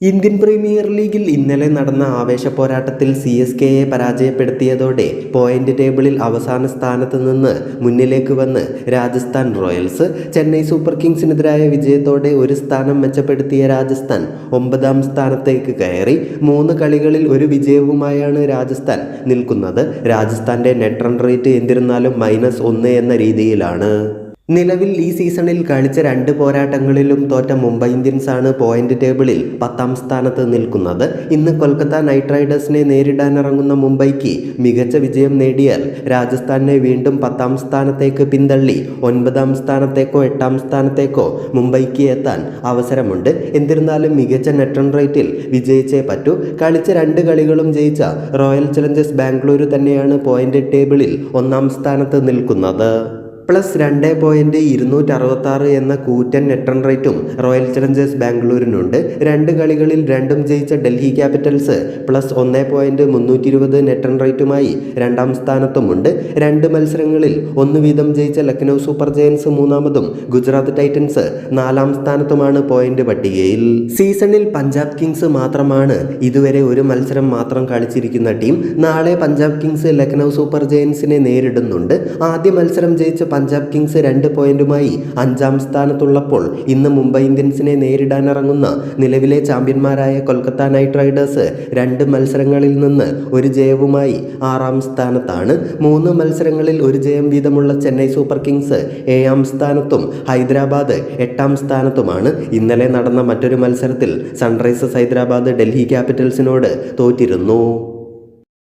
Indian premier ലീഗിൽ ഇന്നലെ നടന്ന ആവേശ പോരാട്ടത്തിൽ സി എസ് കെയെ പരാജയപ്പെടുത്തിയതോടെ പോയിന്റ് ടേബിളിൽ അവസാന സ്ഥാനത്ത് നിന്ന് മുന്നിലേക്ക് വന്ന് രാജസ്ഥാൻ റോയൽസ് ചെന്നൈ സൂപ്പർ കിങ്സിനെതിരായ വിജയത്തോടെ ഒരു സ്ഥാനം മെച്ചപ്പെടുത്തിയ രാജസ്ഥാൻ ഒമ്പതാം സ്ഥാനത്തേക്ക് കയറി മൂന്ന് കളികളിൽ ഒരു വിജയവുമായാണ് രാജസ്ഥാൻ നിൽക്കുന്നത്. രാജസ്ഥാന്റെ നെറ്റ് റൺ റേറ്റ് എന്നിരുന്നാലും മൈനസ് ഒന്ന് എന്ന രീതിയിലാണ്. നിലവിൽ ഈ സീസണിൽ കളിച്ച രണ്ട് പോരാട്ടങ്ങളിലും തോറ്റ മുംബൈ ഇന്ത്യൻസ് ആണ് പോയിന്റ് ടേബിളിൽ പത്താം സ്ഥാനത്ത് നിൽക്കുന്നത്. ഇന്ന് കൊൽക്കത്ത നൈറ്റ് റൈഡേഴ്സിനെ നേരിടാനിറങ്ങുന്ന മുംബൈക്ക് മികച്ച വിജയം നേടിയാൽ രാജസ്ഥാനെ വീണ്ടും പത്താം സ്ഥാനത്തേക്ക് പിന്തള്ളി ഒൻപതാം സ്ഥാനത്തേക്കോ എട്ടാം സ്ഥാനത്തേക്കോ മുംബൈക്ക് എത്താൻ അവസരമുണ്ട്. എന്നിരുന്നാലും മികച്ച നെറ്റ് റേറ്റിൽ വിജയിച്ചേ പറ്റൂ. കളിച്ച രണ്ട് കളികളും ജയിച്ച റോയൽ ചലഞ്ചേഴ്സ് ബാംഗ്ലൂരു തന്നെയാണ് പോയിന്റ് ടേബിളിൽ ഒന്നാം സ്ഥാനത്ത് നിൽക്കുന്നത്. പ്ലസ് രണ്ട് പോയിന്റ് ഇരുന്നൂറ്റി അറുപത്തി ആറ് എന്ന കൂറ്റൻ നെറ്റ് റൺ റേറ്റും റോയൽ ചലഞ്ചേഴ്സ് ബാംഗ്ലൂരിനുണ്ട്. രണ്ട് കളികളിൽ രണ്ടും ജയിച്ച ഡൽഹി ക്യാപിറ്റൽസ് പ്ലസ് ഒന്ന് പോയിന്റ് മുന്നൂറ്റി ഇരുപത് നെറ്റ് റൺ റേറ്റുമായി രണ്ടാം സ്ഥാനത്തുമുണ്ട്. രണ്ട് മത്സരങ്ങളിൽ ഒന്ന് വീതം ജയിച്ച ലക്നൗ സൂപ്പർ ജയൻസ് മൂന്നാമതും ഗുജറാത്ത് ടൈറ്റൻസ് നാലാം സ്ഥാനത്തുമാണ് പോയിന്റ് പട്ടികയിൽ. സീസണിൽ പഞ്ചാബ് കിങ്സ് മാത്രമാണ് ഇതുവരെ ഒരു മത്സരം മാത്രം കളിച്ചിരിക്കുന്ന ടീം. നാളെ പഞ്ചാബ് കിങ്സ് ലക്നൗ സൂപ്പർ ജയൻസിനെ നേരിടുന്നുണ്ട്. ആദ്യ മത്സരം ജയിച്ച പഞ്ചാബ് കിങ്സ് രണ്ട് പോയിന്റുമായി അഞ്ചാം സ്ഥാനത്തുള്ളപ്പോൾ ഇന്ന് മുംബൈ ഇന്ത്യൻസിനെ നേരിടാനിറങ്ങുന്ന നിലവിലെ ചാമ്പ്യന്മാരായ കൊൽക്കത്ത നൈറ്റ് റൈഡേഴ്സ് രണ്ട് മത്സരങ്ങളിൽ നിന്ന് ഒരു ജയവുമായി ആറാം സ്ഥാനത്താണ്. മൂന്ന് മത്സരങ്ങളിൽ ഒരു ജയം വീതമുള്ള ചെന്നൈ സൂപ്പർ കിങ്സ് ഏഴാം സ്ഥാനത്തും ഹൈദരാബാദ് എട്ടാം സ്ഥാനത്തുമാണ്. ഇന്നലെ നടന്ന മറ്റൊരു മത്സരത്തിൽ സൺറൈസേഴ്സ് ഹൈദരാബാദ് ഡൽഹി ക്യാപിറ്റൽസിനോട് തോറ്റിരുന്നു.